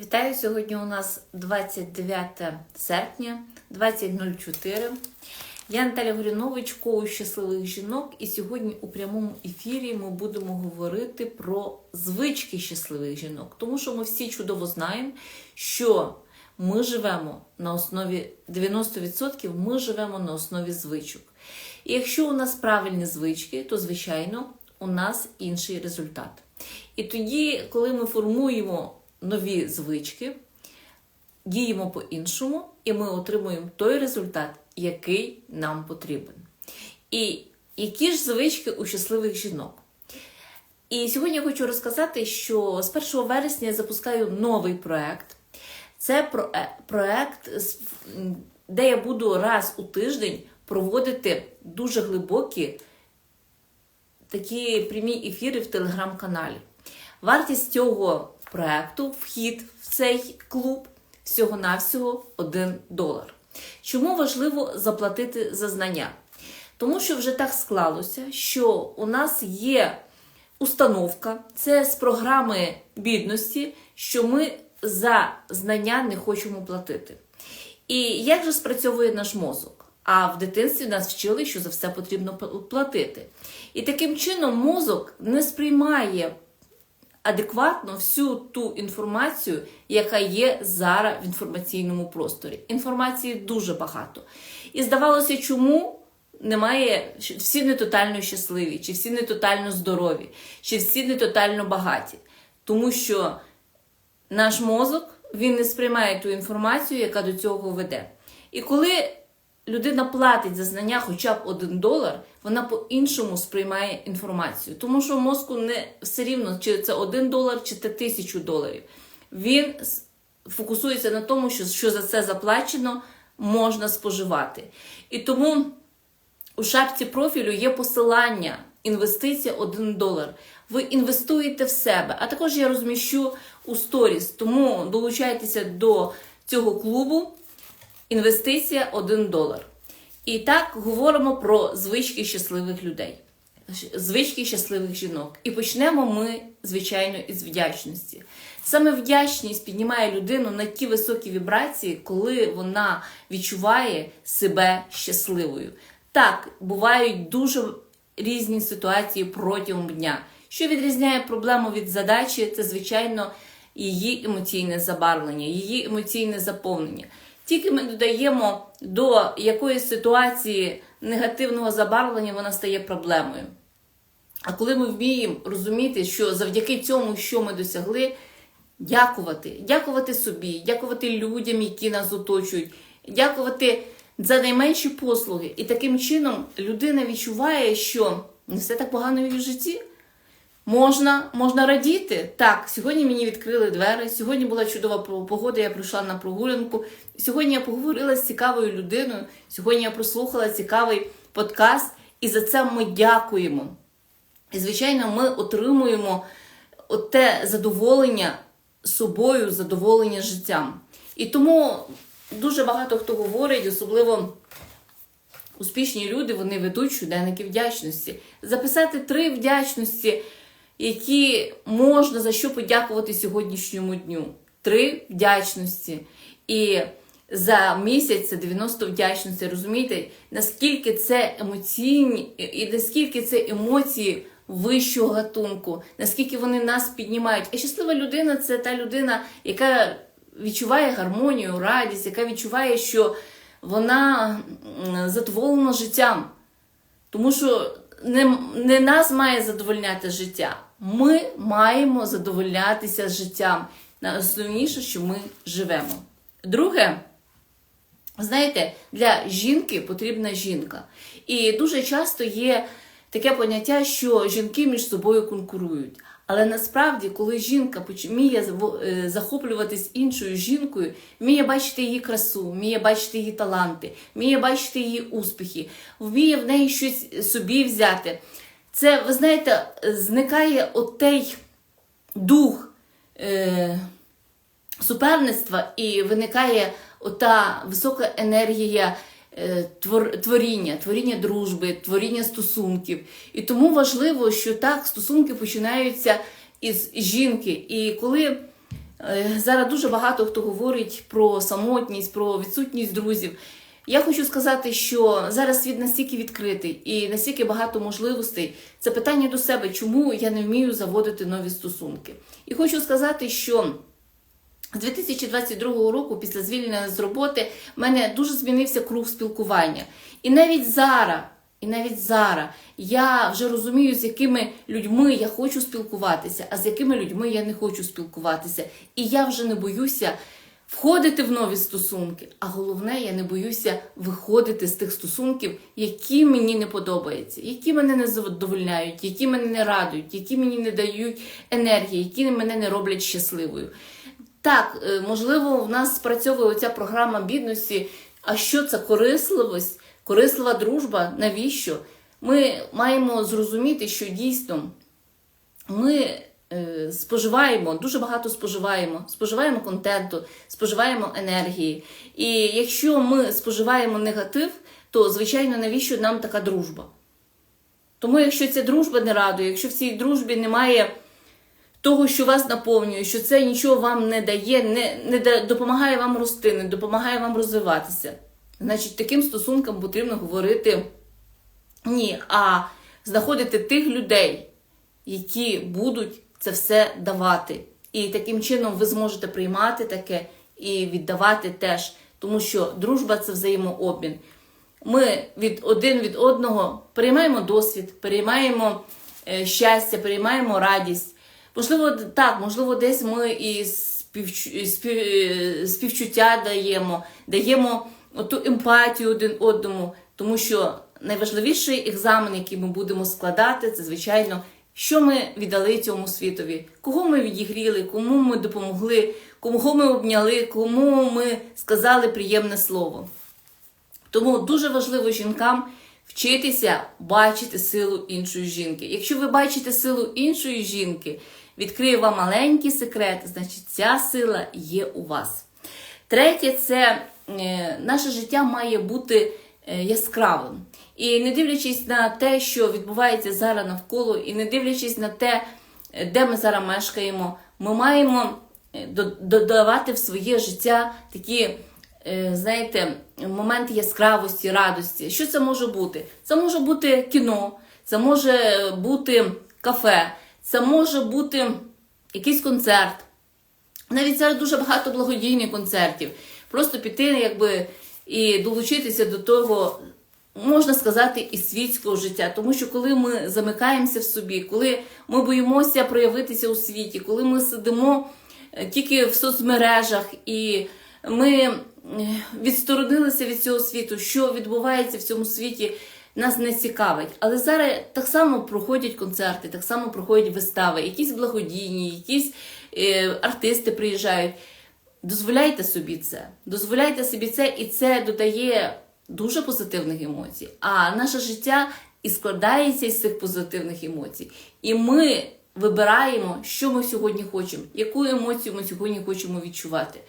Вітаю! Сьогодні у нас 29 серпня 20.04. Я Наталя Горінович, коуч щасливих жінок, і сьогодні у прямому ефірі ми будемо говорити про звички щасливих жінок. Тому що ми всі чудово знаємо, що ми живемо на основі 90% ми живемо на основі звичок. І якщо у нас правильні звички, то звичайно у нас інший результат. І тоді, коли ми формуємо нові звички, діємо по-іншому, і ми отримуємо той результат, який нам потрібен. І які ж звички у щасливих жінок? І сьогодні я хочу розказати, що з 1 вересня я запускаю новий проект. Це е, проект, де я буду раз у тиждень проводити дуже глибокі такі прямі ефіри в телеграм-каналі. Вартість цього проекту, вхід в цей клуб всього-навсього 1 долар. Чому важливо заплатити за знання? Тому що вже так склалося, що у нас є установка, це з програми бідності, що ми за знання не хочемо платити. І як же спрацьовує наш мозок? А в дитинстві нас вчили, що за все потрібно платити. І таким чином мозок не сприймає адекватно всю ту інформацію, яка є зараз в інформаційному просторі. Інформації дуже багато. І здавалося, чому немає всі не тотально щасливі, чи всі не тотально здорові, чи всі не тотально багаті. Тому що наш мозок він не сприймає ту інформацію, яка до цього веде. І коли людина платить за знання хоча б один долар, вона по-іншому сприймає інформацію. Тому що мозку не все рівно, чи це один долар, чи це тисячу доларів. Він фокусується на тому, що, що за це заплачено можна споживати. І тому у шапці профілю є посилання інвестиція 1 долар. Ви інвестуєте в себе, а також я розміщу у сторіс. Тому долучайтеся до цього клубу. Інвестиція 1 долар. І так говоримо про звички щасливих людей, звички щасливих жінок. І почнемо ми, звичайно, із вдячності. Саме вдячність піднімає людину на ті високі вібрації, коли вона відчуває себе щасливою. Так, бувають дуже різні ситуації протягом дня. Що відрізняє проблему від задачі, це, звичайно, її емоційне забарвлення, її емоційне заповнення. Тільки ми додаємо до якоїсь ситуації негативного забарвлення, вона стає проблемою. А коли ми вміємо розуміти, що завдяки цьому, що ми досягли, дякувати, дякувати собі, дякувати людям, які нас оточують, дякувати за найменші послуги. І таким чином людина відчуває, що не все так погано в її житті. Можна, можна радіти. Так, сьогодні мені відкрили двері. Сьогодні була чудова погода, я прийшла на прогулянку. Сьогодні я поговорила з цікавою людиною. Сьогодні я прослухала цікавий подкаст, і за це ми дякуємо. І, звичайно, ми отримуємо те задоволення собою, задоволення життям. І тому дуже багато хто говорить, особливо успішні люди, вони ведуть щоденники вдячності. Записати три вдячності, які можна за що подякувати сьогоднішньому дню. Три вдячності. І за місяць це 90 вдячностей. Розумієте, наскільки це емоційні і наскільки це емоції вищого гатунку, наскільки вони нас піднімають. А щаслива людина це та людина, яка відчуває гармонію, радість, яка відчуває, що вона задоволена життям. Тому що не, не нас має задовольняти життя. Ми маємо задовольнятися життям. Найосновніше, що ми живемо. Друге, знаєте, для жінки потрібна жінка. І дуже часто є таке поняття, що жінки між собою конкурують. Але насправді, коли жінка вміє е, захоплюватись іншою жінкою, вміє бачити її красу, вміє бачити її таланти, вміє бачити її успіхи, вміє в неї щось собі взяти. Це, ви знаєте, зникає отей дух е, суперництва і виникає ота висока енергія творіння, творіння дружби, творіння стосунків. І тому важливо, що так стосунки починаються із жінки. І коли Е, Зараз дуже багато хто говорить про самотність, про відсутність друзів. Я хочу сказати, що зараз світ настільки відкритий і настільки багато можливостей. Це питання до себе, чому я не вмію заводити нові стосунки. І хочу сказати, що з 2022 року, після звільнення з роботи, в мене дуже змінився круг спілкування. І навіть зараз, і навіть зараз я вже розумію, з якими людьми я хочу спілкуватися, а з якими людьми я не хочу спілкуватися. І я вже не боюся входити в нові стосунки. А головне, я не боюся виходити з тих стосунків, які мені не подобаються, які мене не задовольняють, які мене не радують, які мені не дають енергії, які мене не роблять щасливою. Так, е, можливо, в нас спрацьовує оця програма бідності. А що це корисливість, корислива дружба? Навіщо? Ми маємо зрозуміти, що дійсно ми е, споживаємо, дуже багато споживаємо, споживаємо контенту, споживаємо енергії. І якщо ми споживаємо негатив, то звичайно навіщо нам така дружба? Тому, якщо ця дружба не радує, якщо в цій дружбі немає того, що вас наповнює, що це нічого вам не дає, не, не допомагає вам рости, не допомагає вам розвиватися, значить таким стосункам потрібно говорити ні, а знаходити тих людей, які будуть це все давати. І таким чином ви зможете приймати таке і віддавати теж, тому що дружба це взаємообмін. Ми від один від одного переймаємо досвід, переймаємо е, щастя, переймаємо радість. Можливо, так, можливо, десь ми і співчу, спів, співчуття даємо, даємо ту емпатію один одному, тому що найважливіший екзамен, який ми будемо складати, це звичайно, що ми віддали цьому світові, кого ми відігріли, кому ми допомогли, кого ми обняли, кому ми сказали приємне слово. Тому дуже важливо жінкам вчитися бачити силу іншої жінки. Якщо ви бачите силу іншої жінки, відкрию вам маленький секрет, значить ця сила є у вас. Третє, це е, наше життя має бути е, яскравим. І не дивлячись на те, що відбувається зараз навколо, і не дивлячись на те, е, де ми зараз мешкаємо, ми маємо додавати в своє життя такі, знаєте, моменти яскравості, радості. Що це може бути? Це може бути кіно, це може бути кафе, це може бути якийсь концерт. Навіть зараз дуже багато благодійних концертів. Просто піти, якби і долучитися до того, можна сказати, і світського життя. Тому що коли ми замикаємося в собі, коли ми боїмося проявитися у світі, коли ми сидимо е, тільки в соцмережах і ми е, відсторонилися від цього світу, що відбувається в цьому світі. Нас не цікавить, але зараз так само проходять концерти, так само проходять вистави, якісь благодійні, якісь е, артисти приїжджають. Дозволяйте собі це, дозволяйте собі це, і це додає дуже позитивних емоцій. А наше життя і складається із цих позитивних емоцій. І ми вибираємо, що ми сьогодні хочемо, яку емоцію ми сьогодні хочемо відчувати.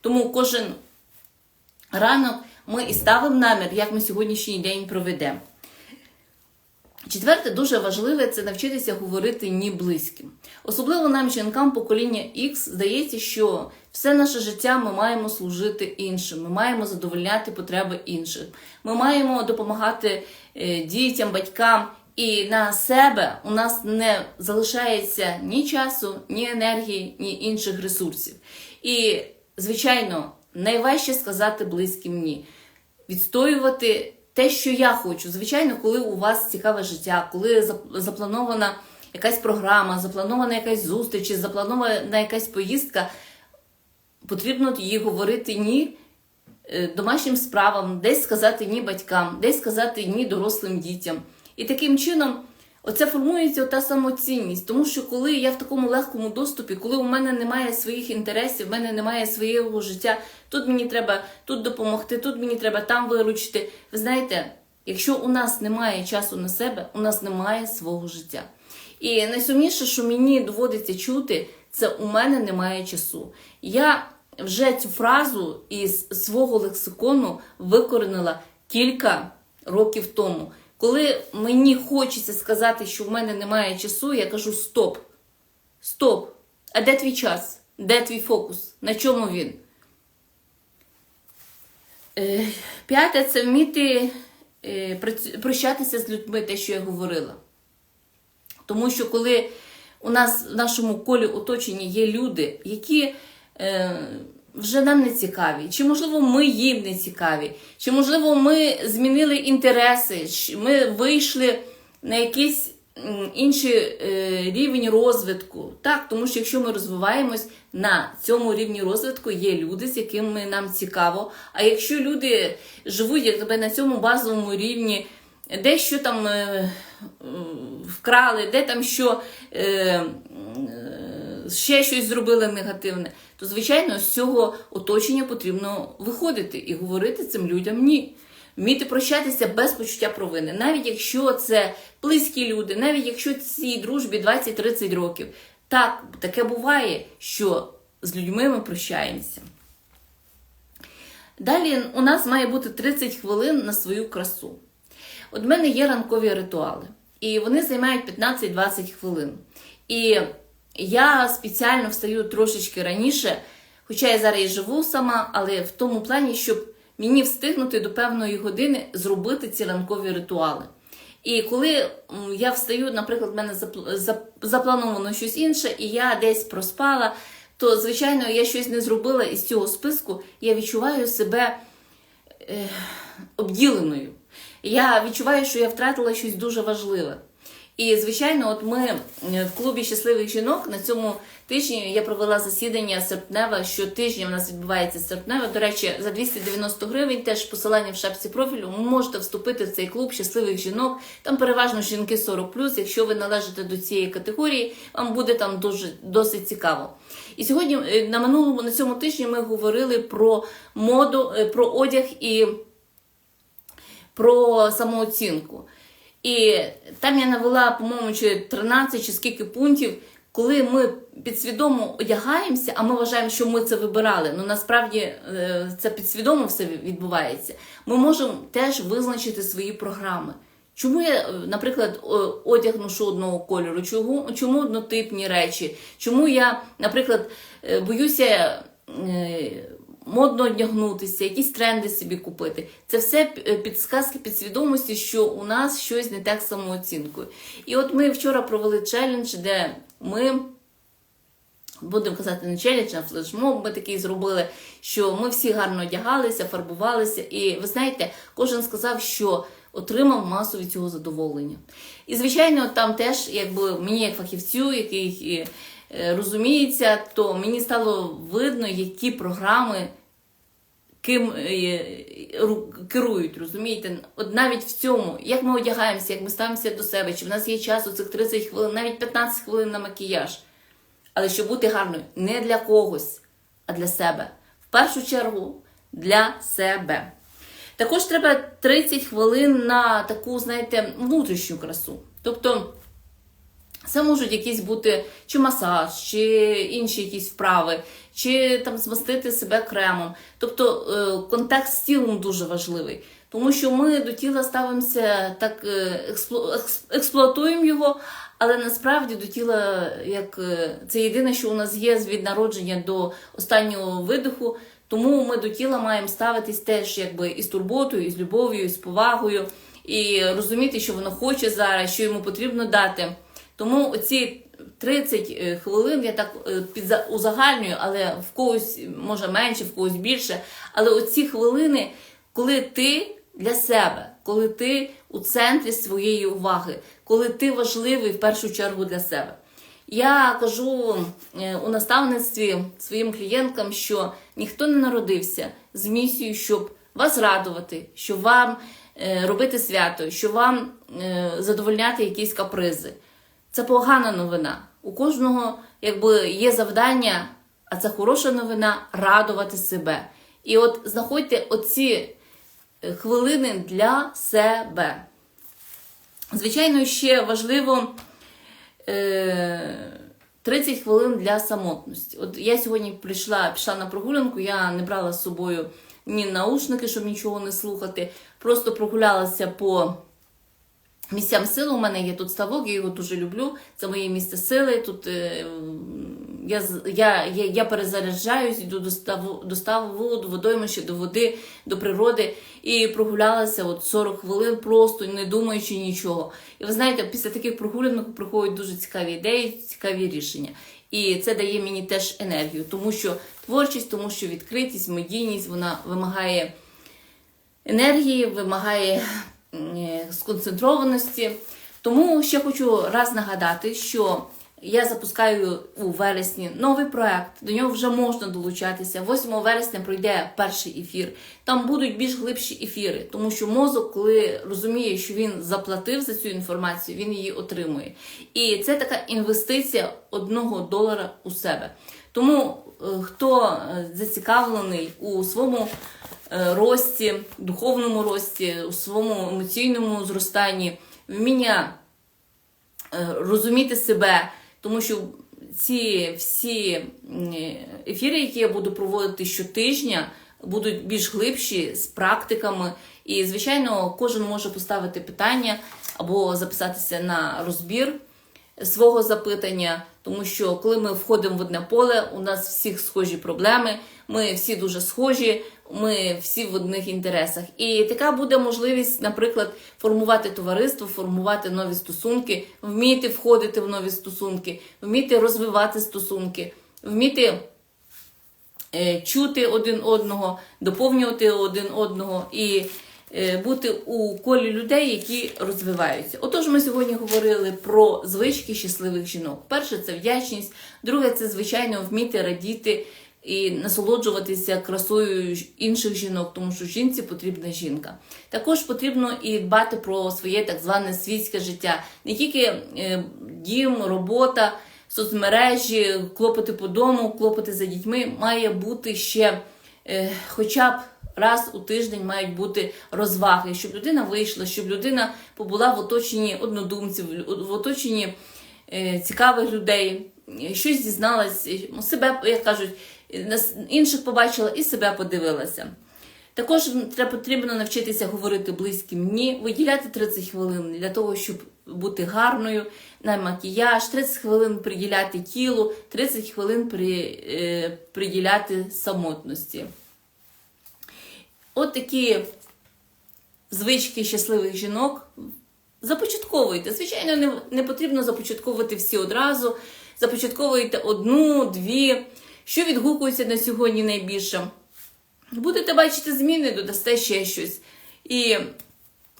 Тому кожен ранок ми і ставимо намір, як ми сьогоднішній день проведемо. Четверте, дуже важливе це навчитися говорити ні близьким. Особливо нам, жінкам покоління X, здається, що все наше життя ми маємо служити іншим, ми маємо задовольняти потреби інших, ми маємо допомагати е, дітям, батькам. І на себе у нас не залишається ні часу, ні енергії, ні інших ресурсів. І, звичайно, найважче сказати близьким ні відстоювати те, що я хочу. Звичайно, коли у вас цікаве життя, коли запланована якась програма, запланована якась зустріч, запланована якась поїздка, потрібно їй говорити ні е, домашнім справам, десь сказати ні батькам, десь сказати ні дорослим дітям. І таким чином. Оце формується та самоцінність, тому що коли я в такому легкому доступі, коли у мене немає своїх інтересів, в мене немає свого життя, тут мені треба тут допомогти, тут мені треба там виручити. Ви знаєте, якщо у нас немає часу на себе, у нас немає свого життя. І найсумніше, що мені доводиться чути, це у мене немає часу. Я вже цю фразу із свого лексикону викоренила кілька років тому. Коли мені хочеться сказати, що в мене немає часу, я кажу стоп. Стоп. А де твій час? Де твій фокус? На чому він? Е, П'яте це вміти е, прощатися з людьми, те, що я говорила. Тому що коли у нас в нашому колі оточення є люди, які е, вже нам не цікаві, чи можливо ми їм не цікаві, чи можливо ми змінили інтереси, чи ми вийшли на якийсь інший е, рівень розвитку. Так, тому що якщо ми розвиваємось на цьому рівні розвитку, є люди, з якими нам цікаво. А якщо люди живуть як тебе на цьому базовому рівні, де що там е, вкрали, де там що е, ще щось зробили негативне, то звичайно з цього оточення потрібно виходити і говорити цим людям ні. Вміти прощатися без почуття провини, навіть якщо це близькі люди, навіть якщо цій дружбі 20-30 років. Так, таке буває, що з людьми ми прощаємося. Dалі у нас має бути 30 хвилин на свою красу. От в мене є ранкові ритуали, і вони займають 15-20 хвилин. І я спеціально встаю трошечки раніше, хоча я зараз і живу сама, але в тому плані, щоб мені встигнути до певної години зробити ці ранкові ритуали. І коли я встаю, наприклад, в мене заплановано щось інше, і я десь проспала, то, звичайно, я щось не зробила із цього списку, я відчуваю себе е, обділеною. Я відчуваю, що я втратила щось дуже важливе. І, звичайно, от ми е, в клубі щасливих жінок на цьому тижні я провела засідання серпневе. Щотижня в нас відбувається серпневе. До речі, за 290 гривень теж посилання в шапці профілю. Ви можете вступити в цей клуб щасливих жінок. Там переважно жінки 40+. Якщо ви належите до цієї категорії, вам буде там дуже досить цікаво. І сьогодні е, на минулому на цьому тижні ми говорили про моду, е, про одяг і про самооцінку. І там я навела, по-моєму, чи 13 чи скільки пунктів, коли ми підсвідомо одягаємося, а ми вважаємо, що ми це вибирали. Ну насправді е, це підсвідомо все відбувається. Ми можемо теж визначити свої програми. Чому я, е, наприклад, одяг ношу одного кольору? Чому, чому однотипні речі? Чому я, наприклад, е, боюся модно одягнутися, якісь тренди собі купити? Це все е, підсказки підсвідомості, що у нас щось не так з самооцінкою. І от ми вчора провели челендж, де ми будемо казати не челендж, а флешмоб ми такий зробили, що ми всі гарно одягалися, фарбувалися. І ви знаєте, кожен сказав, що отримав масу від цього задоволення. І, звичайно, там теж, якби мені, як фахівцю, який е, розуміється, то мені стало видно, які програми ким е, керують, розумієте? От навіть в цьому, як ми одягаємося, як ми ставимося до себе, чи в нас є час у цих 30 хвилин, навіть 15 хвилин на макіяж. Але щоб бути гарною не для когось, а для себе. В першу чергу для себе. Також треба 30 хвилин на таку, знаєте, внутрішню красу. Тобто, це можуть якісь бути чи масаж, чи інші якісь вправи, чи там змастити себе кремом. Тобто е, контакт з тілом дуже важливий. Тому що ми до тіла ставимося так, е, експлуатуємо його, але насправді до тіла, як е, це єдине, що у нас є з від народження до останнього видиху. Тому ми до тіла маємо ставитись теж якби і з турботою, і з любов'ю, і з повагою, і розуміти, що воно хоче зараз, що йому потрібно дати. Тому оці 30 е, хвилин я так е, узагальнюю, але в когось може менше, в когось більше. Але оці хвилини, коли ти для себе, коли ти у центрі своєї уваги, коли ти важливий в першу чергу для себе. Я кажу е, у наставництві своїм клієнткам, що ніхто не народився з місією, щоб вас радувати, щоб вам робити свято, щоб вам задовольняти якісь капризи. Це погана новина. У кожного якби є завдання, а це хороша новина радувати себе. І от знаходьте оці е, хвилини для себе. Звичайно, ще важливо е, 30 хвилин для самотності. От я сьогодні прийшла, пішла на прогулянку, я не брала з собою ні наушники, щоб нічого не слухати. Просто прогулялася по місцям сили. У мене є тут ставок, я його дуже люблю. Це моє місце сили. Тут е, я, я, я, перезаряджаюсь, йду до ставу, до ставу до водоймища, до води, до природи і прогулялася от 40 хвилин, просто не думаючи нічого. І ви знаєте, після таких прогулянок приходять дуже цікаві ідеї, цікаві рішення. І це дає мені теж енергію, тому що творчість, тому що відкритість, медійність вона вимагає енергії, вимагає сконцентрованості. Тому ще хочу раз нагадати, що я запускаю у вересні новий проект. До нього вже можна долучатися. 8 вересня пройде перший ефір. Там будуть більш глибші ефіри, тому що мозок, коли розуміє, що він заплатив за цю інформацію, він її отримує. І це така інвестиція одного долара у себе. Тому е, хто е, зацікавлений у своєму е, рості, духовному рості, у своєму емоційному зростанні, вміння розуміти себе, тому що ці всі ефіри, які я буду проводити щотижня, будуть більш глибші з практиками. І, звичайно, кожен може поставити питання або записатися на розбір свого запитання, тому що коли ми входимо в одне поле, у нас всіх схожі проблеми, ми всі дуже схожі, ми всі в одних інтересах. І така буде можливість, наприклад, формувати товариство, формувати нові стосунки, вміти входити в нові стосунки, вміти розвивати стосунки, вміти е, чути один одного, доповнювати один одного і бути у колі людей, які розвиваються. Отож, ми сьогодні говорили про звички щасливих жінок. Перше це вдячність, друге це звичайно вміти радіти. І насолоджуватися красою інших жінок, тому що жінці потрібна жінка. Також потрібно і дбати про своє так зване світське життя, не тільки е, дім, робота, соцмережі, клопоти по дому, клопоти за дітьми. Має бути ще е, хоча б раз у тиждень мають бути розваги, щоб людина вийшла, щоб людина побула в оточенні однодумців, в оточенні е, цікавих людей, е, щось дізналась, е, себе, як кажуть, інших побачила і себе подивилася. Також треба потрібно навчитися говорити близьким ні, виділяти 30 хвилин для того, щоб бути гарною на макіяж, 30 хвилин приділяти тілу, 30 хвилин при, е, приділяти самотності. От такі звички щасливих жінок започатковуйте. Звичайно, не, не потрібно започатковувати всі одразу. Започатковуйте одну, дві. Що відгукується на сьогодні найбільше? Будете бачити зміни, додасте ще щось. І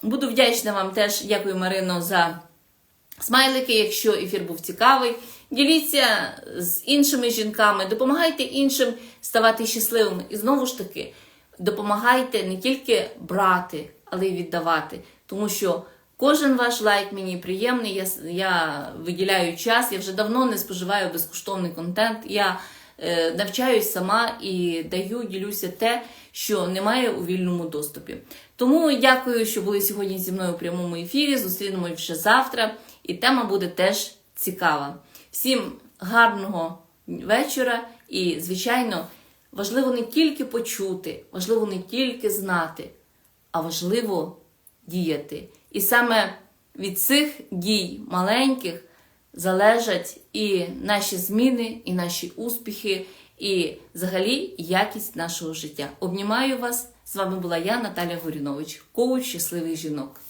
буду вдячна вам теж, дякую, Марино, за смайлики, якщо ефір був цікавий. Діліться з іншими жінками, допомагайте іншим ставати щасливими. І знову ж таки, допомагайте не тільки брати, але й віддавати. Тому що кожен ваш лайк мені приємний. Я, я виділяю час, я вже давно не споживаю безкоштовний контент. Я е, навчаюсь сама і даю, ділюся те, що немає у вільному доступі. Тому дякую, що були сьогодні зі мною у прямому ефірі. Зустрінемось вже завтра, і тема буде теж цікава. Всім гарного вечора і, звичайно, важливо не тільки почути, важливо не тільки знати, а важливо діяти. І саме від цих дій маленьких залежать і наші зміни, і наші успіхи, і взагалі якість нашого життя. Обнімаю вас. З вами була я, Наталя Горінович, коуч щасливих жінок.